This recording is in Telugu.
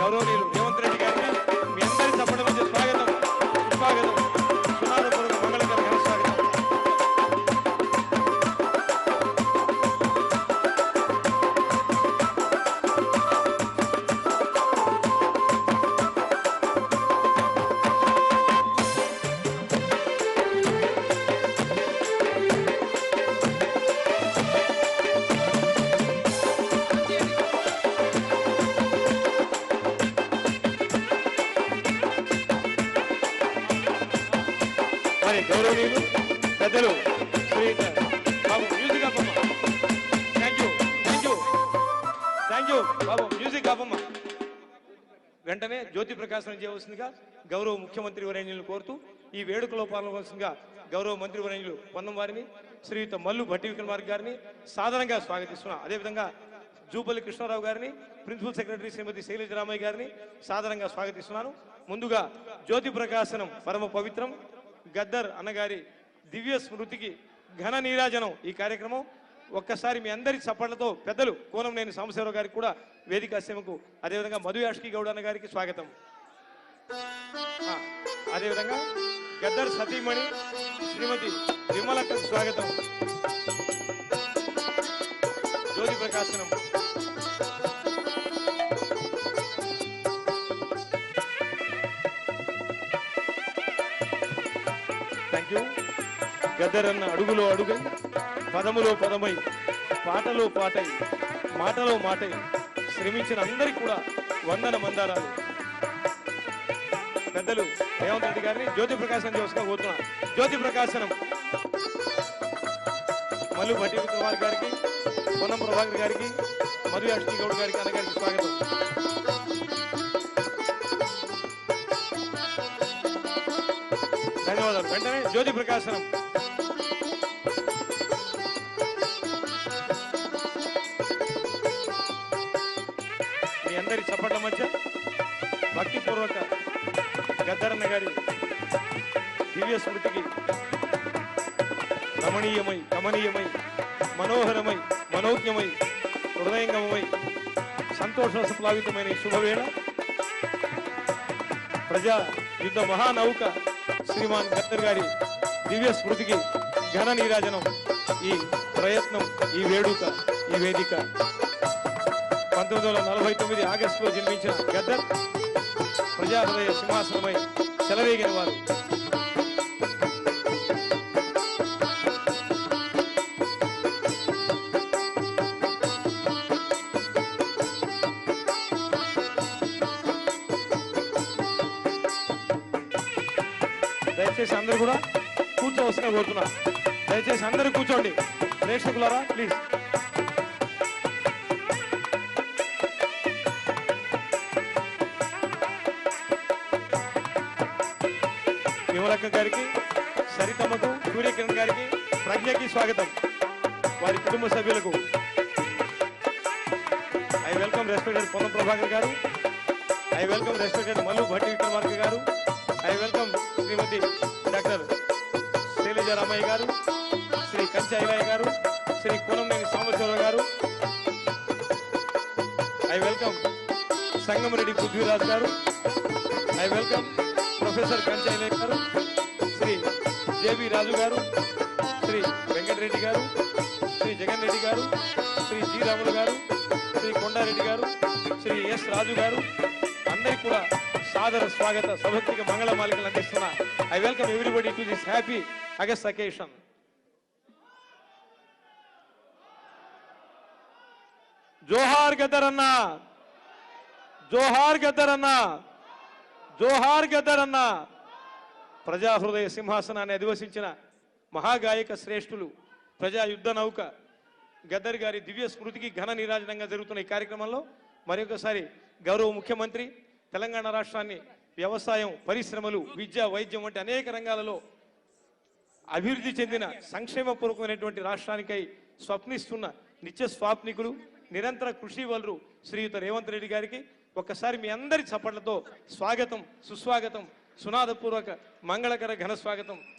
గౌరవనీయులు రేవంత్ రెడ్డి గారిని మీ అందరి తప్పడం మధ్య స్వాగతం. మరి గౌరవనీయులు పెద్దలు బాబు music ఆపమ్మ thank you thank you thank you Babu music ఆపమ్మ వెంటనే జ్యోతి ప్రకాశనం చేయవలసిందిగా గౌరవ ముఖ్యమంత్రి వరేణ్యులను కోరుతూ ఈ వేడుకలో పాల్గొనవలసిందిగా గౌరవ మంత్రి వరేణ్యులు పొన్నం వారిని శ్రీయుత మల్లు భట్టి విక్రమార్క గారిని సాధారణంగా స్వాగతిస్తున్నాం. అదేవిధంగా జూపల్లి కృష్ణారావు గారిని ప్రిన్సిపల్ సెక్రటరీ శ్రీమతి శైలజ రామయ్య గారిని సాధారణంగా స్వాగతిస్తున్నాను. ముందుగా జ్యోతి ప్రకాశనం పరమ పవిత్రం గద్దర్ అన్నగారి దివ్య స్మృతికి ఘన నీరాజనం ఈ కార్యక్రమం. ఒక్కసారి మీ అందరి చప్పట్లతో పెద్దలు కోనంనేని సాంబశివరావు గారికి కూడా వేదిక సేవకు అదేవిధంగా మధు యాష్కి గౌడ అన్న గారికి స్వాగతం అదేవిధంగా గద్దర్ సతీమణి శ్రీమతి విమలకు స్వాగతం. జ్యోతి ప్రకాశనం. థ్యాంక్ గద్దరన్న అడుగులో అడుగై పదములో పదమై పాటలో పాటై మాటలో మాటై శ్రమించిన అందరికీ కూడా వందన మందారాలు. పెద్దలు రేవంత్ రెడ్డి గారిని జ్యోతి ప్రకాశనం చేసుకుని పోతున్నా జ్యోతి ప్రకాశనం. మల్లు భట్టి కుమార్ గారికి పొన్నం ప్రభాకర్ గారికి మధు అష్టి గౌడ్ గారికి అన్నగారికి స్వాగతం. ధన్యవాదాలు. వెంటనే జ్యోతి ప్రకాశనం. మీ అందరి చప్పట్ల మధ్య భక్తిపూర్వక గద్దరన్న గారి దివ్య స్మృతికి రమణీయమై కమనీయమై మనోహరమై మనోజ్ఞమై హృదయంగమై సంతోష సంప్లావితమైన ఈ శుభవేళ. ప్రజా యుద్ధ మహానౌక శ్రీమాన్ గద్దర్ గారి దివ్య స్మృతికి ఘన నీరాజనం ఈ ప్రయత్నం ఈ వేడుక ఈ వేదిక. పంతొమ్మిది వందల నలభై తొమ్మిది ఆగస్టులో జన్మించిన గద్దర్ ప్రజాహృదయ సింహాసనమై చెలవేగిన వారు. దయచేసి అందరూ కూడా కూర్చోవలసిన కోరుతున్నా. దయచేసి అందరూ కూర్చోండి. ప్రేక్షకులారా ప్లీజ్ విమలక్క గారికి సరితమ్మకు సూర్యకిరణ్ గారికి ప్రజ్ఞకి స్వాగతం. వారి కుటుంబ సభ్యులకు. I welcome respected Ponnam Prabhakar garu. I welcome respected Mallu Bhatti Vikramarka garu. I welcome Shrimati doctor Shailaja Ramaiah garu Shri కంచాయిరాయ్ గారు శ్రీ కోనంనేని సోమేశ్వరరావు గారు ఐ వెల్కమ్ సంగమరెడ్డి పృథ్వీరాజ్ గారు ఐ వెల్కమ్ ప్రొఫెసర్ కంచాయిరాయ్ గారు శ్రీ జేబి రాజు గారు శ్రీ వెంకటరెడ్డి గారు శ్రీ జగన్ రెడ్డి గారు శ్రీ జీ రాములు గారు శ్రీ కొండారెడ్డి గారు శ్రీ ఎస్ రాజు గారు అందరికీ కూడా సాదర స్వాగత సభక్తికి మంగళ మాలికలు అందిస్తున్నా. I welcome everybody to this happy August occasion జోహార్ గద్దర్ అన్న. జోహార్ గద్దర్ అన్న. జోహార్ గద్దర్ అన్న. ప్రజా హృదయ సింహాసనాన్ని అధివసించిన మహాగాయక శ్రేష్ఠులు ప్రజా యుద్ధ నౌక గద్దర్ గారి దివ్య స్మృతికి ఘన నిరాజనంగా జరుగుతున్న ఈ కార్యక్రమంలో మరొకసారి గౌరవ ముఖ్యమంత్రి తెలంగాణ రాష్ట్రాన్ని వ్యవసాయం పరిశ్రమలు విద్య వైద్యం వంటి అనేక రంగాలలో అభివృద్ధి చెందిన సంక్షేమపూర్వకమైనటువంటి రాష్ట్రానికై స్వప్నిస్తున్న నిత్య స్వాప్నికులు నిరంతర కృషి వలరు శ్రీయుత రేవంత్ రెడ్డి గారికి ఒక్కసారి మీ అందరి చప్పట్లతో స్వాగతం సుస్వాగతం సునాదపూర్వక మంగళకర ఘన స్వాగతం.